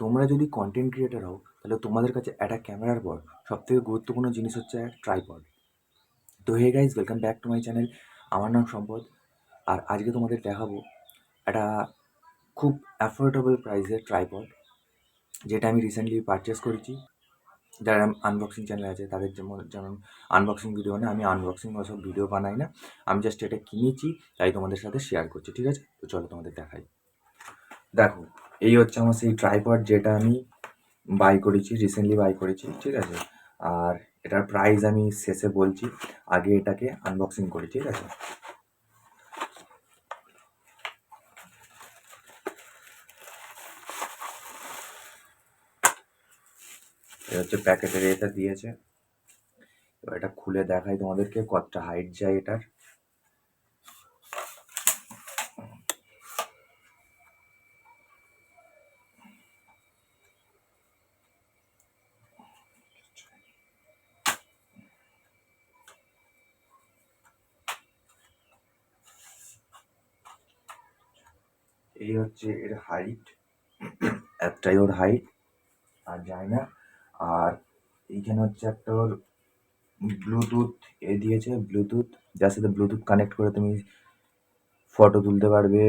তোমরা যদি content creator হও, তাহলে তোমাদের কাছে একটা ক্যামেরার পর সবথেকে গুরুত্বপূর্ণ জিনিস হচ্ছে ট্রাইপড তো hey guys welcome back to my channel আমার নাম সম্পদ, আর আজকে তোমাদের দেখাবো একটা খুব অ্যাফোর্ডেবল প্রাইসের ট্রাইপড যেটা আমি রিসেন্টলি পারচেস করেছি। যারা আনবক্সিং চ্যানেল আছে, তাদের যেমন যেমন আনবক্সিং ভিডিও না, আমি আনবক্সিং ওসব ভিডিও বানাই না, আমি জাস্ট এটা কিনেছি, তাই তোমাদের সাথে শেয়ার করছি, ঠিক আছে? তো চলো তোমাদের দেখাই। দেখো এই হচ্ছে আমার সেই ট্রাইপড যেটা আমি বাই করেছি রিসেন্টলি বাই করেছি, ঠিক আছে? আর এটার প্রাইস আমি শেষে বলছি, আগে এটাকে আনবক্সিং করি, ঠিক আছে? এটা হচ্ছে প্যাকেটের এটা দিয়েছে। এবার এটা খুলে দেখাই তোমাদেরকে কতটা হাইট যায় এটার। এই হচ্ছে এর হাইট একটাই ওর হাইট আর যায় না। আর এইখানে হচ্ছে একটা ওর ব্লুটুথ এ দিয়েছে ব্লুটুথ যার সাথে ব্লুটুথ কানেক্ট করে তুমি ফটো তুলতে পারবে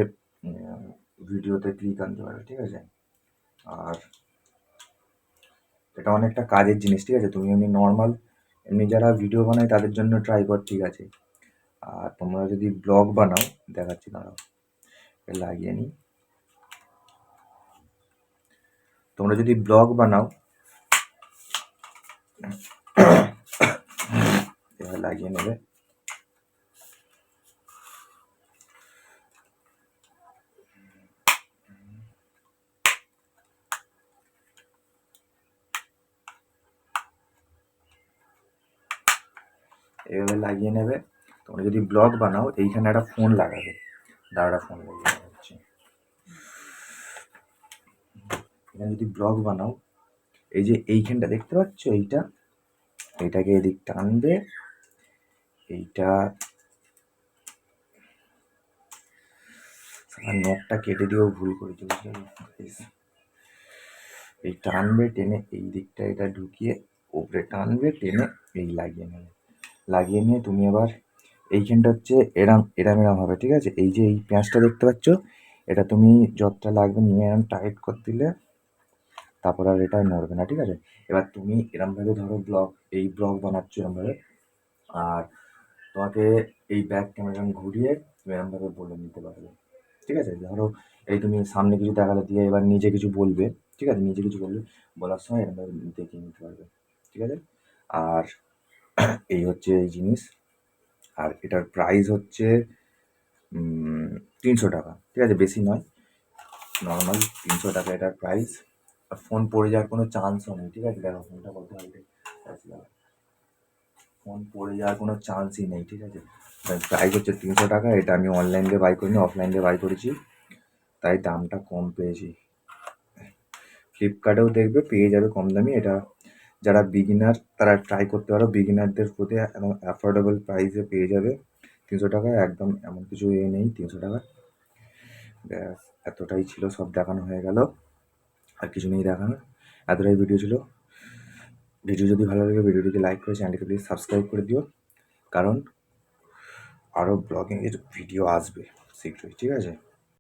ভিডিওতে ক্লিক আনতে পারবে, ঠিক আছে? আর এটা অনেকটা কাজের জিনিস, ঠিক আছে? তুমি এমনি নর্মাল এমনি যারা ভিডিও বানায় তাদের জন্য ট্রাই ট্রাইপড ঠিক আছে। আর তোমরা যদি ব্লগ বানাও, দেখাচ্ছি, দাঁড়াও লাগিয়ে নিই। তোমরা যদি ব্লগ বানাও এবার লাগিয়ে নেবে। এভাবে লাগিয়ে নেবে। তোমরা যদি ব্লগ বানাও, এইখানে একটা ফোন লাগাবে। দাঁড়া, ফোন লাগিয়ে নেওয়া হচ্ছে এখানে যদি ব্লগ বানাও, এই যে এইখানটা দেখতে পাচ্ছ, এইটা এইটাকে এদিক টানবে, এইটা আমার নখটা কেটে দিয়েও ভুল বুঝলে? এই টানবে, টেনে এই দিকটা এটা ঢুকিয়ে ওপরে টানবে, টেনে এই লাগিয়ে নেবে। লাগিয়ে নিয়ে তুমি এবার এইখানটা হচ্ছে এরাম এরাম এরাম হবে, ঠিক আছে? এই যে এই পেঁয়াজটা দেখতে পাচ্ছ, এটা তুমি যতটা লাগবে নিয়ে এরম টাইট করে দিলে তারপর আর এটা নড়বে না, ঠিক আছে? এবার তুমি এরমভাবে ধরো ব্লগ এই ব্লগ বানাচ্ছ এরমভাবে আর তোমাকে এই ব্যাক ক্যামেরা ঘুরিয়ে তুমি এরমভাবে বলে নিতে পারবে, ঠিক আছে? ধরো এই তুমি সামনে কিছু দেখালে দিয়ে এবার নিজে কিছু বলবে, ঠিক আছে? নিজে কিছু বলবে, বলার সময় এরমভাবে দেখিয়ে নিতে পারবে, ঠিক আছে? আর এই হচ্ছে এই জিনিস, আর এটার প্রাইস হচ্ছে তিনশো টাকা, ঠিক আছে? বেশি নয় নর্মাল তিনশো টাকা এটার প্রাইস ফোন পড়ে যাওয়ার কোনো চান্সও নেই, ঠিক আছে? দেখো ফোনটা কত হাইটে ফোন পড়ে যাওয়ার কোনো চান্সই নেই, ঠিক আছে? প্রাইস হচ্ছে তিনশো টাকা, এটা আমি অনলাইন দিয়ে বাই করিনি অফলাইন দিয়ে বাই করেছি। তাই দামটা কম পেয়েছি। ফ্লিপকার্টেও দেখবে, পেয়ে যাবে কম দামি। এটা যারা বিগিনার তারা ট্রাই করতে পারো। বিগিনারদের প্রতি এবং অ্যাফোর্ডেবল প্রাইসে পেয়ে যাবে তিনশো টাকা। একদম এমন কিছু এ নেই, তিনশো টাকা। ব্যাস, এতটাই ছিল, সব দেখানো হয়ে গেল। আর কিছু নেই দেখানোর। এতটাই ভিডিও ছিল। ভিডিও যদি ভালো লাগে ভিডিওটিকে লাইক করে চ্যানেলটিকে প্লিজ সাবস্ক্রাইব করে দিও। কারণ আরও ব্লগিংয়ের ভিডিও আসবে শীঘ্রই, ঠিক আছে?